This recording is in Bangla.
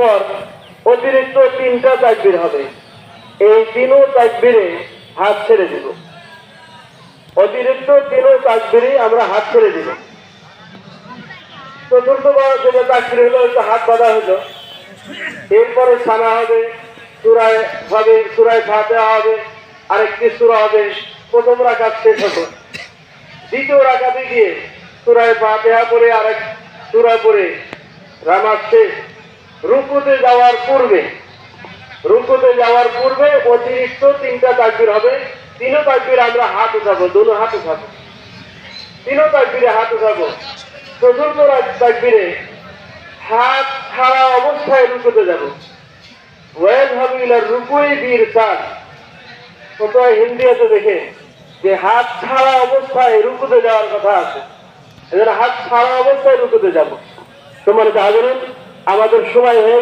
পর অতিরিক্ত তিনটা তাকবির হবে। এই তিনও তাকবিরে হাত ছেড়ে দিব। অতিরিক্ত তিনও তাকবিরে আমরা হাত ছেড়ে দিব। চতুর্থবার যেটা তাকবির হলো ওইটা হাত বাঁধা হলো। এরপরে সানা হবে, সুরায় হবে, সুরায় ফাতেহা হবে, আরেকটি সুরা হবে, প্রথম রাখাত শেষ হতো দ্বিতীয় রাখাতে গিয়ে সুরায় ফাতেহা করে আরেক সুরা করে রামাজ শেষ। রুকুতে যাওয়ার পূর্বে, রুকুতে যাওয়ার পূর্বে অতিরিক্ত তিনটা তাকবির হবে। তিনও তাকবির আমরা হাত উঠাবো দুনো হাত উঠাবো তিনও তাকবিরে হাত উঠাবো চতুর্থ তাকবিরে হাত ছাড়া অবস্থায় রুকুতে যাব। ওয়েল হাবিলার রুকুই বীর সার কোথায় হিন্দি আছে দেখে যে হাত ছাড়া অবস্থায় রুকুতে যাওয়ার কথা আছে। এজন্য হাত ছাড়া অবস্থায় রুকুতে যাব। তোমার হাজরেন আমাদের সময় হয়ে